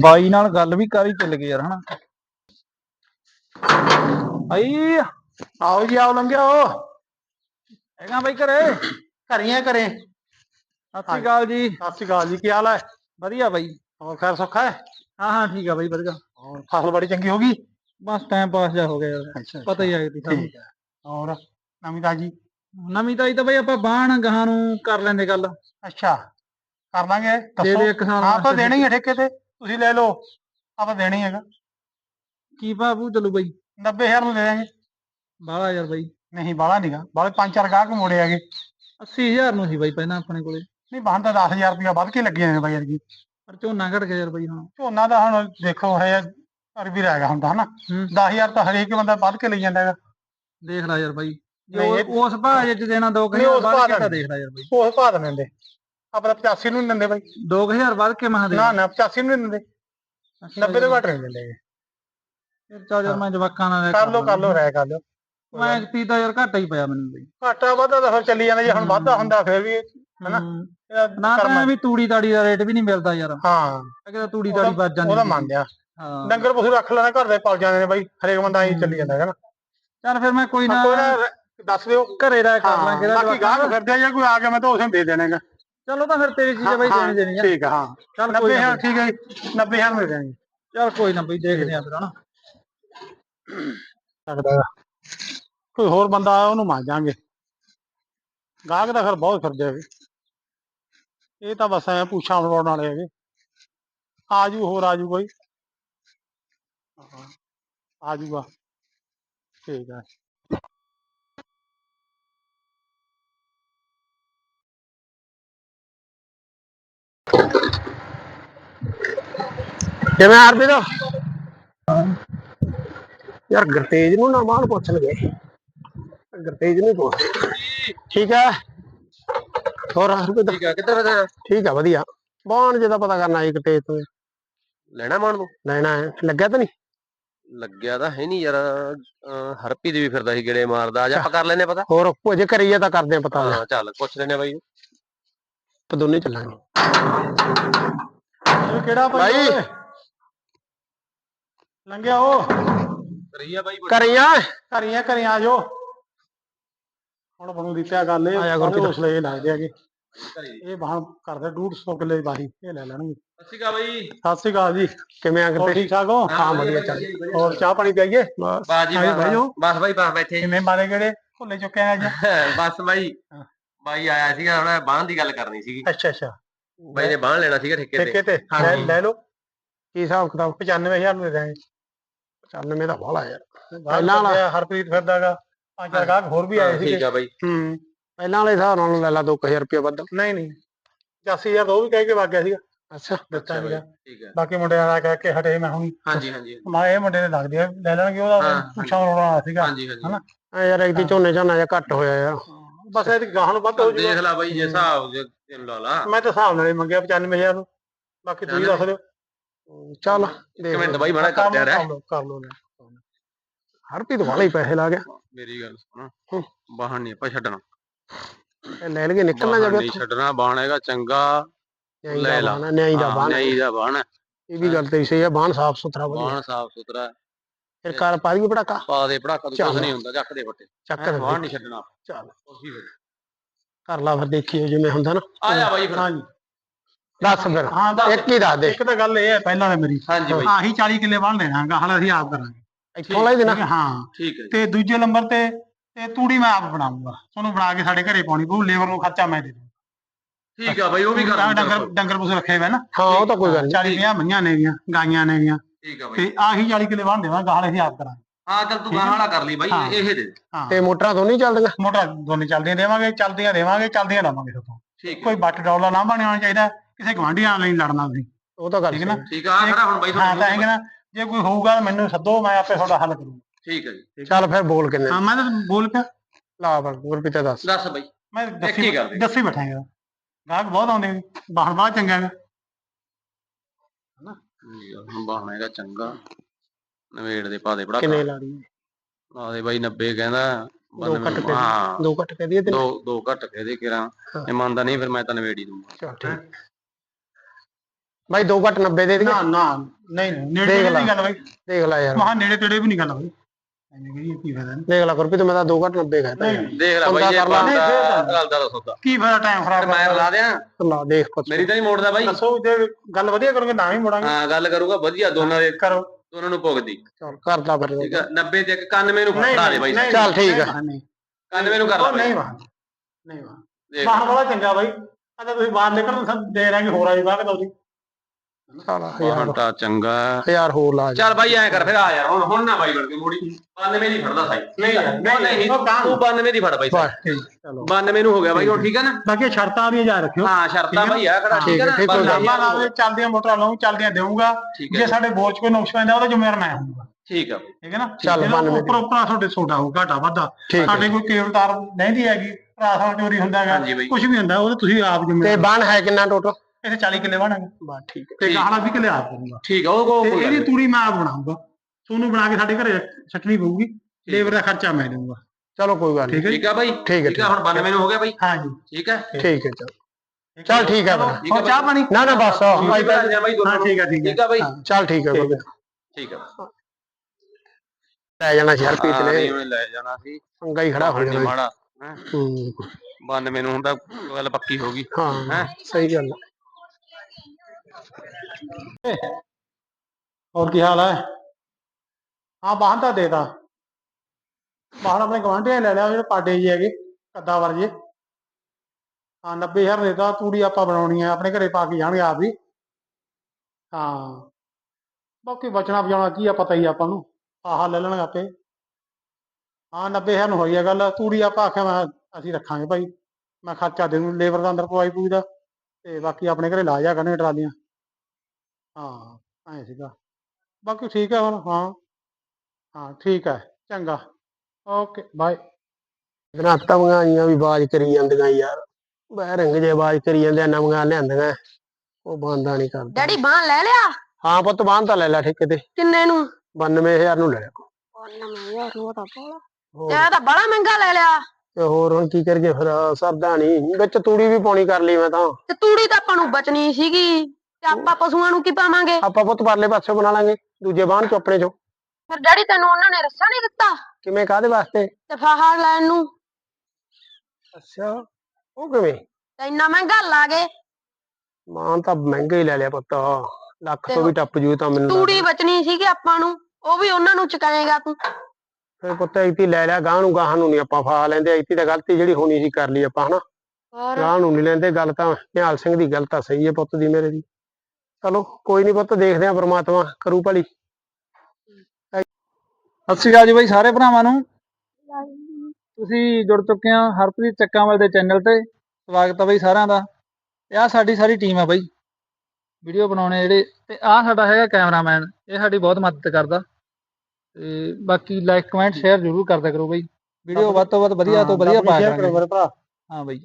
ਬਾਈ ਨਾਲ ਗੱਲ ਵੀ ਕਰੀ ਚੱਲ ਗਈ ਯਾਰ ਹਨਾ? ਆਈ ਆਓ ਜੀ ਆਓ ਲੰਘਿਆ ਓ ਹੈਗਾ ਬਾਈ ਘਰੇ? ਘਰੀਆਂ ਘਰੇ। ਸਤਿ ਸ਼੍ਰੀ ਅਕਾਲ ਜੀ। ਸਤਿ ਸ਼੍ਰੀ ਅਕਾਲ ਜੀ ਕੀ ਹਾਲ ਹੈ? ਵਧੀਆ ਬਾਈ। ਹੋਰ ਖੈਰ ਸੁੱਖਾ ਹੈ? ਹਾਂ ਹਾਂ ਠੀਕ ਆ ਬਾਈ ਵਧੀਆ। ਹੋਰ ਫਸਲ ਬੜੀ ਚੰਗੀ ਹੋ ਗਈ? ਬਸ ਟਾਈਮ ਪਾਸ ਜਾ ਹੋ ਗਿਆ। ਯਾਰ ਪਤਾ ਹੀ ਆ ਗਈ ਹੈ। ਹੋਰ ਨਵੀਂ ਤਾਜੀ? ਨਵੀਂ ਤਾਈ ਤਾਂ ਬਾਈ ਆਪਾਂ ਬਾਣ ਗਾਹਾਂ ਨੂੰ ਕਰ ਲੈਂਦੇ ਗੱਲ। ਅੱਛਾ ਕਰ ਲਾਂਗੇ। ਦੇ ਦੱਸੋ। ਦੇ ਹਾਂ, ਆਪਾਂ ਦੇਣੀ ਹੈ ਠੇਕੇ ਤੇ। ਤੁਸੀਂ ਲੈ ਲਓ। ਆਪਾਂ ਦੇਣੀ ਹੈਗਾ। ਕੀ ਭਾਬੂ ਚਲੂ ਬਾਈ? 90000 ਨੂੰ ਦੇ ਦਾਂਗੇ। ਬਾਲਾ ਯਾਰ ਬਾਈ। ਨਹੀਂ ਬਾਹਲਾ ਨਹੀਂਗਾ ਬਾਲੇ ਪੰਜ ਚਾਰ ਗਾਹਕ ਮੋੜੇ ਹੈਗੇ। 80000 ਨੂੰ ਸੀ ਬਾਈ ਪਹਿਲਾਂ ਆਪਣੇ ਕੋਲੇ। ਨਹੀਂ ਬਾਹਨ ਤਾਂ 10000 ਰੁਪਇਆ ਵੱਧ ਕੇ ਲੱਗੀਆਂ ਨੇ ਬਾਈ ਯਾਰ ਪਰ ਝੋਨਾ ਘਟ ਗਿਆ ਯਾਰ ਬਾਈ ਹੁਣ। ਝੋਨਾ ਦਾ ਹੁਣ ਦੇਖੋ ਹੈ ਅਰਬੀ ਰਹਿ ਗਿਆ ਹੁੰਦਾ ਹਨਾ। ਹੂੰ। 10000 ਤਾਂ ਹਰੇਕ ਬੰਦਾ ਵੱਧ ਕੇ ਲਈ ਜਾਂਦਾ ਹੈਗਾ। ਦੇਖ ਲੈ ਯਾਰ ਬਾਈ। ਜੇ ਉਸ ਭਾਅ ਜੇ ਦੇਣਾ ਨਹੀਂ, 2000 ਉਸ ਵੱਧ ਕੇ ਤਾਂ। ਦੇਖ ਲੈ ਯਾਰ ਬਾਈ। ਉਹ ਭਾਅ ਦਾ ਦਿੰਦੇ। ਆਪਾਂ ਤਾਂ 85 ਨੂੰ ਨਹੀਂ ਦਿੰਦੇ ਬਾਈ। 2000 ਵੱਧ ਕੇ ਮਹਾ ਦੇ ਨਾ ਨਾ 85 ਨੂੰ ਨਹੀਂ ਦਿੰਦੇ। 90 ਤੋਂ ਘੱਟ ਨਹੀਂ ਦਿੰਦੇ। ਫਿਰ ਚੱਲ ਯਾਰ ਮੈਂ ਜਵਾਕਾਂ ਨਾਲ ਕਰ ਲਓ ਕਰ ਲਓ ਰਹਿ ਕਰ ਲਓ। ਮੈਂ ਪੀਤਾ ਯਾਰ ਘਾਟਾ ਹੀ ਪਿਆ ਮੈਨੂੰ ਬਾਈ। ਘਾਟਾ ਵਾਧਾ ਤਾਂ ਫਿਰ ਚੱਲੀ ਜਾਂਦਾ। ਜੇ ਹੁਣ ਵਾਧਾ ਹੁੰਦਾ ਫਿਰ ਵੀ ਹਨਾ? ਨਾ ਤਾਂ ਕਰਮ- ਐਂ ਵੀ ਤੂੜੀ ਤਾੜੀ ਦਾ ਰੇਟ ਵੀ ਨਹੀਂ ਮਿਲਦਾ ਯਾਰ। ਹਾਂ। ਤਾਂ ਤੂੜੀ ਤਾੜੀ ਵੱਜ ਜਾਂਦੀ ਉਹਦਾ ਸੀ। ਮੰਨਦੇ ਆ। ਹਾਂ। ਡੰਗਰ ਪਸ਼ੂ ਰੱਖ ਲੈਣਾ ਘਰ ਦੇ ਪਲ ਜਾਂਦੇ ਨੇ ਬਾਈ। ਹਰੇਕ ਬੰਦਾ ਐਂ ਚੱਲੀ ਜਾਂਦਾ ਹੈਗਾ ਨਾ। ਚੱਲ ਫਿਰ ਮੈਂ ਕੋਈ ਨਾ ਕੋਈ ਨਾ ਦੱਸ ਦਿਓ। ਘਰੇ ਦਾ ਕਰ ਹਾਂ, ਲਾਂ ਕਿਹੜਾ ਬਾਕੀ ਗਾਹਕ ਫਿਰਦੇ ਜਾਂ ਕੋਈ ਆ ਗਿਆ ਮੈਂ ਤਾਂ ਉਸੇ ਨੂੰ ਦੇ ਦੇਣਾਗਾ ਚਲੋ ਤਾਂ ਫਿਰ ਤੇਰੀ ਚੀਜ਼ ਬਾਈ ਦੇਣੀ ਦੇਣੀ ਆ। ਠੀਕ ਆ ਹਾਂ। ਚੱਲ ਕੋਈ 90000 ਨਾ ਠੀਕ ਹੈ ਜੀ। 90000 ਮਿਲ ਜਾਣਗੇ ਚੱਲ ਕੋਈ ਨਾ ਬਈ ਦੇਖਦੇ ਆ ਫਿਰ ਹਨਾ। ਸਕਦਾ। ਕੋਈ ਹੋਰ ਬੰਦਾ ਆਇਆ ਉਹਨੂੰ ਮੰਨ ਜਾਾਂਗੇ। ਗਾਹਕ ਤਾਂ ਫਿਰ ਬਹੁਤ ਫਿਰਦੇ ਇਹ ਤਾਂ ਬਸ ਐ ਪੁੱਛਾਂ ਮਰਵਾਉਣ ਵਾਲੇ ਹੈਗੇ। ਆਜੂ ਹੋਰ ਆਜੂ ਕੋਈ। ਆਜੂਗਾ। ਠੀਕ ਹੈ ਕਿਵੇਂ ਆਰਬੀ ਦਾ ਯਾਰ ਗਰਤੇਜ ਨੂੰ ਨਾ ਮਾਨ ਪੁੱਛ ਲਗੇ ਗਰਤੇਜ ਨੂੰ ਪੁੱਛ। ਠੀਕ ਹੈ ਹੋਰ ਹਰਪ੍ਰੀਤ ਠੀਕ ਆ ਕਿੱਧਰ ਵਜਾ ਠੀਕ ਆ ਵਧੀਆ। ਬਾਣ ਜਿਹਦਾ ਪਤਾ ਕਰਨਾ ਸੀ ਗਰਤੇਜ ਤੋਂ। ਲੈਣਾ ਮਾਣ ਨੂੰ ਲੈਣਾ ਹੈ। ਲੱਗਿਆ ਤਾਂ ਨਹੀਂ? ਲੱਗਿਆ ਤਾਂ ਹੈ ਨਹੀਂ ਯਾਰ। ਹਰਪੀ ਦੀ ਵੀ ਫਿਰਦਾ ਸੀ ਗੇੜੇ ਮਾਰਦਾ। ਅੱਜ ਆਪਾਂ ਕਰ ਲੈਨੇ ਪਤਾ? ਹੋਰ ਭੋਜੇ ਕਰੀਏ ਤਾਂ ਕਰਦੇ ਆ ਪਤਾ। ਹਾਂ ਚੱਲ ਪੁੱਛ ਲੈਨੇ ਬਾਈ ਆਪਾਂ ਦੋਨੇ ਚੱਲਾਂਗੇ। ਕਿਹੜਾ ਭਾਈ ਲੰਘਿਆ ਉਹ। ਕਰੀਆ ਬਾਈ ਕਰੀਆਂ? ਕਰੀਆਂ ਕਰੀਆਂ ਜਾਓ। ਹੁਣ ਬਣੂ ਦਿੱਤਾ ਗੱਲ ਇਹ ਇਹ ਬਾਹਰ ਲੈ ਲੈਣਗੇ। ਸਤਿ ਸ਼੍ਰੀ ਅਕਾਲ ਬਾਈ। ਸਤਿ ਸ਼੍ਰੀ ਅਕਾਲ ਜੀ। ਕਿਵੇਂ ਆ ਕਿਤੇ ਠੀਕ ਠਾਕ ਹੋ? ਹਾਂ ਵਧੀਆ ਚੱਲ। ਹੋਰ ਚਾਹ ਪਾਣੀ ਪਿਆਈਏ? ਬਸ। ਬਾਜੀ ਬਾਈ ਹੋ? ਬਸ ਬਾਈ ਬਸ ਬੈਠੇ। ਕਿਵੇਂ ਮਾਰੇ ਗੇੜੇ ਭੁੱਲੇ ਚੁੱਕਿਆ ਹੈ ਜੀ ਬਸ ਬਾਈ। ਬਾਈ ਆਇਆ ਸੀਗਾ ਉਹਨੇ ਬਾਂਹ ਦੀ ਗੱਲ ਕਰਨੀ ਸੀਗੀ। ਅੱਛਾ ਅੱਛਾ। ਬਾਈ ਨੇ ਬਾਂਹ ਲੈਣਾ ਸੀਗਾ ਠੇਕੇ ਤੇ। ਠੇਕੇ ਤੇ? ਹਾਂ ਲੈ- ਜੀ। ਲੈ ਲਓ। ਕੀ ਹਿਸਾਬ ਕਿਤਾਬ? 95000 ਨੂੰ ਦੇ ਦਾਂਗੇ 95 ਦਾ ਬਾਹਲਾ ਯਾਰ। ਪਹਿਲਾਂ ਵਾਲਾ। ਹਰਪ੍ਰੀਤ ਫਿਰਦਾਗਾ। ਪੰਜ ਚਾਰ ਗਾਹਕ ਹੋਰ ਵੀ ਆਏ ਸੀਗੇ। ਠੀਕ ਆ ਬਾਈ। ਹੂੰ ਪਹਿਲਾਂ ਵਾਲੇ ਹਿਸਾਬ ਨਾਲ ਲੈ ਲਾ 2000 ਰੁਪਏ ਵੱਧ। ਨਹੀਂ ਨਹੀਂ। 80000 ਤਾਂ ਉਹ ਵੀ ਕਹਿ ਕੇ ਵਗ ਗਿਆ ਸੀਗਾ। ਅੱਛਾ। ਦਿੱਤਾ ਠੀਕ ਹੈ ਬਾਕੀ ਮੁੰਡਿਆਂ ਦਾ ਕਹਿ ਕੇ ਹਟੇ ਮੈਂ ਹੁਣ। ਹਾਂਜੀ ਹਾਂਜੀ। ਮੈਂ ਇਹ ਮੁੰਡੇ ਦੇ ਲੱਗਦੇ ਆ ਲੈ ਲੈਣਗੇ ਉਹਦਾ ਪੁੱਛਾਂ ਰੋਣਾ ਸੀਗਾ ਹਾਂਜੀ ਹਾਂਜੀ। ਹਨਾ? ਯਾਰ ਇੱਕ ਦੀ ਝੋਨੇ ਝਾਨਾ ਜਿਹਾ ਘੱਟ ਹੋਇਆ ਯਾਰ ਬਸ ਇਹ ਗਾਹ ਨੂੰ ਵੱਧ ਹੋ ਦੇਖ ਲੈ ਬਾਈ ਜੇ ਹਿਸਾਬ ਜੇ ਤੈਨੂੰ ਲਾ ਲਾ। ਮੈਂ ਤਾਂ ਹਿਸਾਬ ਨਾਲ ਹੀ ਮੰਗਿਆ 95000 ਨੂੰ। ਬਾਕੀ ਤੁਸੀਂ ਦੱਸ ਦਿਓ। ਚੱਲ ਇੱਕ ਮਿੰਟ ਬਾਈ ਬੜਾ ਕਰ ਦਿਆ ਰਹਿ। ਕਰ ਲੋ ਹਰਪ੍ਰੀਤ ਵਾਲੇ ਹੀ ਪੈਸੇ ਲਾ ਗਿਆ। ਮੇਰੀ ਗੱਲ ਸੁਣ ਹੂੰ। ਬਾਹਨ ਨਹੀਂ ਆਪਾਂ ਛੱਡਣਾ। ਇਹ ਲੈ ਲਗੇ ਨਿਕਲਣਾ ਬਾਹਨ ਜਾਵੇ ਨਹੀਂ ਛੱਡਣਾ ਬਾਹਨ ਹੈਗਾ ਚੰਗਾ। ਲੈ ਦਾ ਲਾ। ਬਾਣ ਨਿਆਈ ਦਾ ਹਾਂ, ਬਾਣ ਨਹੀਂ ਦਾ ਬਾਹਨ ਹੈ। ਇਹ ਵੀ ਗੱਲ ਤੇ ਸਹੀ ਹੈ ਬਾਣ ਸਾਫ਼ ਸੁਥਰਾ ਵਧੀਆ। ਬਾਹਨ ਸਾਫ਼ ਸੁਥਰਾ। ਹੈ। ਫਿਰ ਕਾਰ ਪਾ ਦਈਏ ਪੜਾਕਾ ਪਾ ਦੇ ਪੜਾਕਾ। ਕੁਝ ਨਹੀਂ ਹੁੰਦਾ ਚੱਕ ਦੇ ਫੱਟੇ ਚੱਕ ਹੈਂ, ਬਾਹਨ ਨਹੀਂ ਛੱਡਣਾ। ਚੱਲ। ਉਹੀ ਫਿਰ। ਕਰ ਲਾ ਫਿਰ ਦੇਖੀਓ ਜਿਵੇਂ ਹੁੰਦਾ ਨਾ। ਆ ਜਾ ਬਾਈ ਫਿਰ। ਹਾਂਜੀ। ਦੱਸ ਫਿਰ। ਹਾਂ ਦੱਸ। ਇੱਕ ਹੀ ਦੱਸ ਦੇ। ਇੱਕ ਤਾਂ ਗੱਲ ਇਹ ਹੈ ਪਹਿਲਾਂ ਵਾਲੇ ਮੇਰੀ। ਹਾਂਜੀ ਬਾਈ। ਆਹੀ 40 ਕਿੱਲੇ ਬਣ ਦੇਣਾ ਗਾਹਲਾ ਅਸੀਂ ਆਪ ਕਰਾਂਗੇ। ਇੱਥੋਂ ਹੀ ਦੇਣਾ। ਹਾਂ ਠੀਕ ਹੈ ਤੇ ਦੂਜੇ ਨੰਬਰ ਤੇ ਤੇ ਤੂੜੀ ਮੈਂ ਆਪ ਬਣਾਉਂਗਾ। ਤੁਹਾਨੂੰ ਬਣਾ ਕੇ ਸਾਡੇ ਘਰੇ ਪਾਉਣੀ ਪਊ ਲੇਬਰ ਨੂੰ ਖਰਚਾ ਮੈਂ ਦੇ ਦੂੰ ਠੀਕ ਆ ਬਾਈ ਉਹ ਵੀ ਕਰ। ਡੰਗਰ ਡੰਗਰ ਪਸ਼ੂ ਰੱਖੇ ਹੋਏ ਨਾ। ਹਾਂ ਉਹ ਤਾਂ ਕੋਈ ਗੱਲ ਨਹੀਂ। 40 50 ਮਈਆਂ ਨੇਗੀਆਂ ਗਾਈਆਂ ਨੇਗੀਆਂ ਠੀਕ ਆ ਬਾਈ। ਤੇ ਆਹੀ 40 ਕਿੱਲੇ ਬਣ ਦੇਵਾਂ ਗਾਹਲੇ ਅਸੀਂ ਆਪ ਕਰਾਂਗੇ। ਹਾਂ ਚੱਲ ਤੂੰ ਗਾਹਾਂ ਵਾਲਾ ਕਰ ਲਈ ਬਾਈ ਹਾਂ। ਇਹ ਦੇ। ਹਾਂ। ਤੇ ਮੋਟਰਾਂ ਨਹੀਂ ਚੱਲਦੀਆਂ? ਮੋਟਰ ਦੋਨੇ ਚੱਲਦੀਆਂ ਦੇਵਾਂਗੇ ਚੱਲਦੀਆਂ ਦੇਵਾਂਗੇ ਚੱਲਦੀਆਂ ਲਵਾਂਗੇ ਤੋਂ ਠੀਕ ਕੋਈ ਹੈ ਬੱਟ ਡੌਲਾ ਨਾ ਬਣਾਉਣਾ ਚਾਹੀਦਾ ਕਿਸੇ ਗਵਾਂਢੀ ਨਾਲ ਨਹੀਂ ਲੜਨਾ ਤੁਸੀਂ। ਉਹ ਤਾਂ ਗੱਲ ਠੀਕ ਹੈ ਨਾ? ਠੀਕ ਆ ਖੜਾ ਹੁਣ ਬਾਈ ਹਾਂ ਤਾਂ ਇਹ ਨਾ ਜੇ ਕੋਈ ਹੋਊਗਾ ਤਾਂ ਮੈਨੂੰ ਸੱਦੋ ਮੈਂ ਆਪੇ ਤੁਹਾਡਾ ਹੱਲ ਕਰੂੰਗਾ। ਠੀਕ ਹੈ ਜੀ। ਚੱਲ ਫਿਰ ਬੋਲ ਕਿੰਨੇ ਹਾਂ ਮੈਂ ਤਾਂ ਬੋਲ ਪਿਆ। ਲਾ ਪਰ ਗੁਰਪ੍ਰੀਤ ਦੱਸ। ਦੱਸ ਬਾਈ। ਮੈਂ ਦੱਸੀ ਹੀ ਗੱਲ ਦੱਸੀ ਬੈਠਾਂਗਾ ਗਾਹਕ ਬਹੁਤ ਆਉਂਦੇ ਨੇ ਬਾਹਰ ਬਾਹਰ ਚੰਗਾ ਹੈਗਾ। ਬਾਹਨ ਹੈਗਾ ਚੰਗਾ। ਨਵੇੜ ਦੇ ਪਾ ਦੇ ਬੜਾ ਕਿੰਨੇ ਲਾ ਰਹੀ ਆ ਦੇ ਬਾਈ 90 ਕਹਿੰਦਾ। ਦੋ 92 ਘੱਟ ਕਹਿ ਹਾਂ। ਦੋ ਘੱਟ ਕਹਿ ਦਈਏ ਤੇ ਦੋ ਦੋ ਘੱਟ ਕਹਦੇ ਕਿਰਾਂ। ਹਾਂ। ਇਹ ਮੰਨਦਾ ਨਹੀਂ ਫਿਰ ਮੈਂ ਤਾਂ ਨਵੇੜੀ ਦੂੰਗਾ ਚਲ ਠੀਕ। ਬਾਈ ਦੋ ਘੱਟ 90 ਦੇ ਦੇ। ਨਾ ਨਾ ਨਹੀਂ ਨਹੀਂ, ਨੇੜੇ ਦੇਖ ਤੇੜੇ ਲਾ। ਦੀ ਗੱਲ ਬਾਈ। ਦੇਖ ਲੈ ਯਾਰ। ਮਹਾ ਨੇੜੇ ਤੇੜੇ ਵੀ ਨਹੀਂ ਗੱਲ ਬਾਈ। ਐਵੇਂ ਕਹੀਏ ਕੀ ਫਾਇਦਾ ਨਹੀਂ ਦੇਖ ਲੈ ਗੁਰਪ੍ਰੀਤ ਮੈਂ ਤਾਂ ਦੋ ਘੱਟ 90 ਕਹਿਤਾ ਨਹੀਂ, ਯਾਰ। ਨਹੀਂ। ਦੇਖ ਲੈ ਬਾਈ ਇਹ ਕਰ ਲਾ। ਬੰਦਾ ਨਹੀਂ, ਫੇਰ ਤਾਂ- ਗੱਲ ਦਾ ਸੌਦਾ। ਕੀ ਫਾਇਦਾ ਟਾਈਮ ਖਰਾਬ ਮੈਂ ਲਾ ਦਿਆਂ। ਲਾ ਦੇਖ ਪੁੱਛ ਮੇਰੀ ਤਾਂ ਨਹੀਂ ਮੋੜਦਾ ਬਾਈ। ਦੱਸੋ ਜੇ ਗੱਲ ਵਧੀਆ ਕਰੋਗੇ ਨਾ ਹੀ ਮੁੜਾਂਗੇ। ਹਾਂ ਗੱਲ ਕਰੂਗਾ ਵਧੀਆ ਦੋਨਾਂ ਦੇ ਕਰੋ। ਦੋਨਾਂ ਨੂੰ ਭੁਗਦੀ। ਚਲ ਕਰਦਾ ਫਿਰ। ਠੀਕ ਆ 90 ਤੇ ਇੱਕ 91 ਨੂੰ ਫੜਾ ਦੇ ਬਾਈ। ਨਹੀਂ, ਚੱਲ ਠੀਕ ਆ। ਨਹੀਂ, ਨਹੀਂ 91 ਨੂੰ ਕਰ ਲਾ ਉਹ ਨਹੀਂ। ਵਾਹ ਨਹੀਂ ਵਾਹ ਦੇਖ। ਬਾਹਰ ਵਾਲਾ ਚੰਗਾ ਬਾਈ। ਆ ਤਾਂ ਤੁਸੀਂ ਬਾਹਰ ਨਿਕਲਣ ਸਾਨੂੰ ਦੇ ਰਹੇ ਕਿ ਹੋਰ ਆਈ ਬਾਗ ਦੋ ਜੀ ਹਜ਼ਾਰ ਤਾਂ ਚੰਗਾ ਹਜ਼ਾਰ ਹੋਰ ਲਾ ਜਾ ਚੱਲ ਬਾਈ ਐਂ ਕਰ ਫਿਰ ਆ ਯਾਰ ਹੁਣ ਹੁਣ ਨਾ ਬਾਈ ਬਣ ਕੇ ਮੋੜੀ। 92 ਦੀ ਫੜਦਾ ਸਾਈ। ਨਹੀਂ ਯਾਰ, ਨਹੀਂ, ਨਹੀਂ ਉਹ ਕੰਮ। ਤੂੰ 92 ਦੀ ਫੜ ਬਾਈ ਬਸ ਸਾਈ। ਚਲੋ। 92 ਨੂੰ ਹੋ ਗਿਆ ਬਾਈ ਹੁਣ ਠੀਕ ਹੈ ਨਾ? ਬਾਕੀ ਸ਼ਰਤਾਂ ਵੀ ਜਾ ਰੱਖਿਓ। ਹਾਂ ਸ਼ਰਤਾਂ ਬਾਈ ਆ ਖੜਾ ਠੀਕ ਠੀਕ ਹੈ ਹੈ, ਨਾ? ਠੀਕ ਹੈ, ਬਾਕੀ ਲਾਂਬਾ ਲਾਵੇ ਚੱਲਦੀਆਂ ਮੋਟਰਾਂ ਲਾਉਂ ਚੱਲਦੀਆਂ ਠੀਕ ਹੈ ਜੇ ਸਾਡੇ ਬੋਲ ਚ ਕੋਈ ਨੁਕਸ ਪੈਂਦਾ ਉਹਦਾ ਜ਼ਿੰਮੇਵਾਰ ਮੈਂ ਹੋਊਗਾ। ਠੀਕ ਆ ਠੀਕ ਹੈ ਨਾ? ਚੱਲ, ਮੰਨ ਉੱਪਰ ਉੱਪਰ ਤੁਹਾਡੇ ਸੋਡਾ ਹੋਊ ਘਾਟਾ ਵਾਧਾ। ਠੀਕ ਹੈ। ਸਾਡੇ ਕੋਈ ਕੇਬਲ ਤਾਰ ਨਹੀਂ ਹੈਗੀ ਟਰਾਂਸਫਾਰਮਰ ਚੋਰੀ ਹੁੰਦਾ ਹਾਂਜੀ ਹੈਗਾ ਬਾਈ। ਕੁਝ ਵੀ ਹੁੰਦਾ ਉਹਦੇ ਤੁਸੀਂ ਆਪ ਤੇ ਜ਼ਿੰਮੇਵਾਰ ਬਾਣ ਹੈ ਕਿੰਨਾ ਟੋਟਲ? ਇਹਦੇ 40 ਕਿੱਲੇ ਬਣਾਂਗੇ। ਬਸ ਠੀਕ ਹੈ। ਤੇ। ਗਾਹਲਾ ਵੀ ਕਿੱਲੇ ਆਪ ਕਰੂੰਗਾ। ਠੀਕ ਆ ਉਹ ਕੋ ਤੇ ਇਹਦੀ ਤੂੜੀ ਮੈਂ ਆਪ ਬਣਾਉਂਗਾ। ਤੁਹਾਨੂੰ ਬਣਾ ਕੇ ਸਾਡੇ ਘਰੇ ਛੱਟਣੀ ਪਊਗੀ। ਲੇਬਰ ਦਾ ਖਰਚਾ ਮੈਂ ਦੇਵਾਂਗਾ ਚਲੋ ਕੋਈ ਗੱਲ ਨਹੀਂ। ਠੀਕ ਹੈ ਆ ਬਾਈ। ਠੀਕ ਹੈ, ਆ ਹੁਣ 92 ਨੂੰ ਹੋ ਗਿਆ ਬਾਈ। ਹਾਂ? ਜੀ ਠੀਕ ਹੈ ਠੀਕ ਹੈ। ਚਲ ਚੱਲ ਠੀਕ ਹੈ। ਠੀਕ ਹੈ ਚਾਹ ਪਾਣੀ? ਨਾ ਨਾ ਬਸ ਹੈ। ਬਾਈ ਦੋਨੋਂ ਹਾਂ ਠੀਕ ਹੈ ਠੀਕ ਹੈ। ਠੀਕ ਆ ਬਾਈ। ਚੱਲ ਠੀਕ ਹੈ ਗੁਰਪ੍ਰੀਤ ਠੀਕ ਆ ਲੈ ਜਾਣਾ ਸੀ ਹਾਂ, ਨਹੀਂ, ਉਹਨੇ ਲੈ ਜਾਣਾ ਸੀ। ਪੰਗਾ ਹੀ ਖੜਾ ਹੋ ਜਾਣਾ। ਮਾੜਾ। ਹੈਂ। ਹੂੰ 92 ਨੂੰ ਹੁੰਦਾ ਗੱਲ ਪੱਕੀ ਹੋ ਗਈ। ਹਾਂ ਹੈਂ? ਸਹੀ ਗੱਲ ਹੈ ਹੋਰ ਕੀ ਹਾਲ ਹੈ? ਹਾਂ ਬਾਹਨ ਤਾਂ ਦੇਤਾ। ਬਾਹਨ ਆਪਣੇ ਗਵਾਂਢੀਆਂ ਨੇ ਲੈ ਲਿਆ, ਜਿਹੜੇ ਪਾਡੇ ਜੀ ਹੈਗੇ, ਕੱਦਾ ਵਰਗੇ। ਹਾਂ 90000 ਦੇਤਾ, ਤੂੜੀ ਆਪਾਂ ਬਣਾਉਣੀ ਹੈ ਆਪਣੇ ਘਰੇ ਪਾ ਕੇ ਜਾਣਗੇ ਆਪ ਹੀ ਹਾਂ। ਬਾਕੀ ਬਚਣਾ ਬਚਾਉਣਾ ਕੀ ਆ, ਪਤਾ ਹੀ ਆਪਾਂ ਨੂੰ। ਆਹ ਲੈ ਲੈਣਗੇ ਆਪੇ। ਹਾਂ 90000 ਨੂੰ ਹੋਈ ਆ ਗੱਲ। ਤੂੜੀ ਆਪਾਂ ਆਖਿਆ, ਮੈਂ ਅਸੀਂ ਰੱਖਾਂਗੇ ਭਾਈ। ਮੈਂ ਖਰਚਾ ਦੇ ਦੂੰ ਲੇਬਰ ਦਾ ਅੰਦਰ ਪਵਾਈ ਪੂਈ ਦਾ। ਤੇ ਬਾਕੀ ਆਪਣੇ ਘਰੇ ਲਾ ਜਾ ਕਰਨਗੇ ਟਰਾਲੀਆਂ। ਹਾਂ ਐਂ ਸੀਗਾ। ਬਾਕੀ ਠੀਕ ਹੈ ਹੁਣ ਹਾਂ। ਹਾਂ ਠੀਕ ਹੈ ਚੰਗਾ। Okay bye. ਨਾ ਤਵੀਆਂ ਵੀ ਬਾਜ ਕਰੀ ਜਾਂਦੀਆਂ ਯਾਰ। ਬਹਿ ਰੰਗ ਜੇ ਬਾਜ ਕਰੀ ਜਾਂਦੇ ਨਵੀਆਂ ਲਿਆਂਦੀਆਂ। ਉਹ ਬੰਦਾ ਨਹੀਂ ਕਰਦਾ। ਡੈਡੀ ਬਾਹ ਲੈ ਲਿਆ? ਹਾਂ ਪੁੱਤ ਬਾਂਹ ਤਾਂ ਲੈ ਲੈ ਠੇਕੇ ਤੇ। ਕਿੰਨੇ ਨੂੰ? 92000 ਨੂੰ ਲੈ ਲਿਆ। ਹੋਰ। ਹੋਰ- ਇਹ ਤਾਂ ਬੜਾ ਮਹਿੰਗਾ ਲੈ ਲਿਆ। ਤੇ ਹੋਰ ਹੁਣ ਕੀ ਕਰੀਏ ਫਿਰ ਸਰਦਾ ਨਹੀਂ। ਵਿੱਚ ਤੂੜੀ ਵੀ ਪਾਉਣੀ ਕਰ ਲਈ ਮੈਂ ਤਾਂ। ਤੇ ਤੂੜੀ ਤਾਂ ਆਪਾਂ ਨੂੰ ਬਚਣੀ ਸੀਗੀ। ਤੇ ਆਪਾਂ ਪਸ਼ੂਆਂ ਨੂੰ ਕੀ ਪਾਵਾਂਗੇ? ਆਪਾਂ ਪੁੱਤ ਪਰਲੇ ਪਾਸੇ ਬਣਾ ਲਾਂਗੇ ਦੂਜੇ ਬਾਂਹ ਚੋਂ ਆਪਣੇ ਚੋਂ। ਫਿਰ ਡੈਡੀ ਤੈਨੂੰ ਉਹਨਾਂ ਨੇ ਰੱਸਾ ਨਹੀਂ ਦਿੱਤਾ? ਕਿਵੇਂ ਕਾਦੇ ਵਾਸਤੇ? ਤੇ ਫਾਹਾ ਲੈਣ ਨੂੰ? ਅੱਛਾ ਉਹ ਕਿਵੇਂ? ਤੇ ਇੰਨਾ ਮਹਿੰਗਾ ਲਾ ਗਏ ਮਾਂ ਤਾਂ ਮਹਿੰਗਾ ਹੀ ਲੈ ਲਿਆ ਪੁੱਤ ਲੱਖ ਤੋਂ ਵੀ ਟੱਪ ਜੂ ਤਾਂ ਮੈਨੂੰ ਤੂੜੀ ਬਚਣੀ ਸੀਗੀ ਆਪਾਂ ਨੂੰ ਉਹ ਵੀ ਉਹਨਾਂ ਨੂੰ ਚੁਕਾਏਗਾ ਤੂੰ। ਫਿਰ ਪੁੱਤ ਐਤੀ ਲੈ ਲਿਆ ਗਾਂ ਨੂੰ ਗਾਹਾਂ ਨੂੰ ਨਹੀਂ ਆਪਾਂ ਫਾ ਲੈਂਦੇ ਐਤੀ ਤਾਂ ਗਲਤੀ ਜਿਹੜੀ ਹੋਣੀ ਸੀ ਕਰ ਲਈ ਆਪਾਂ ਹਨਾ? ਹੋਰ? ਗਾਂ ਨੂੰ ਨਹੀਂ ਲੈਂਦੇ ਗੱਲ ਤਾਂ ਨਿਹਾਲ ਸਿੰਘ ਦੀ ਗੱਲ ਤਾਂ ਸਹੀ ਹੈ ਪੁੱਤ ਦੀ ਮੇਰੇ ਦੀ। ਚਲੋ ਕੋਈ ਨਹੀਂ ਪੁੱਤ ਦੇਖਦੇ ਆ ਪ੍ਰਮਾਤਮਾ ਕਰੂ ਭਲੀ। ਸਤਿ ਸ਼੍ਰੀ ਅਕਾਲ ਜੀ ਬਾਈ ਸਾਰੇ ਭਰਾਵਾਂ ਨੂੰ। ਤੁਸੀਂ ਜੁੜ ਚੁੱਕੇ ਆ ਹਰਪ੍ਰੀਤ ਚੱਕਾਂਵਾਲ ਦੇ ਚੈਨਲ ਤੇ। ਸਵਾਗਤ ਹੈ ਬਾਈ ਸਾਰਿਆਂ ਦਾ। ਤੇ ਆਹ ਸਾਡੀ ਸਾਰੀ ਟੀਮ ਆ ਬਾਈ। ਵੀਡੀਓ ਬਣਾਉਣੇ ਜਿਹੜੇ ਤੇ ਆਹ ਸਾਡਾ ਹੈਗਾ ਕੈਮਰਾਮੈਨ। ਇਹ ਸਾਡੀ ਬਹੁਤ ਮਦਦ ਕਰਦਾ। ਤੇ ਬਾਕੀ ਲਾਈਕ ਕਮੈਂਟ ਸ਼ੇਅਰ ਜ਼ਰੂਰ ਕਰਦਾ ਕਰੋ ਬਾਈ। ਵੀਡੀਓ ਵੱਧ ਤੋਂ ਵੱਧ ਵਧੀਆ ਤੋਂ ਵਧੀਆ ਪਾਇਆ ਕਰਾਂਗੇ। ਮੇਰੇ ਭਰਾ। ਹਾਂ ਬਾਈ।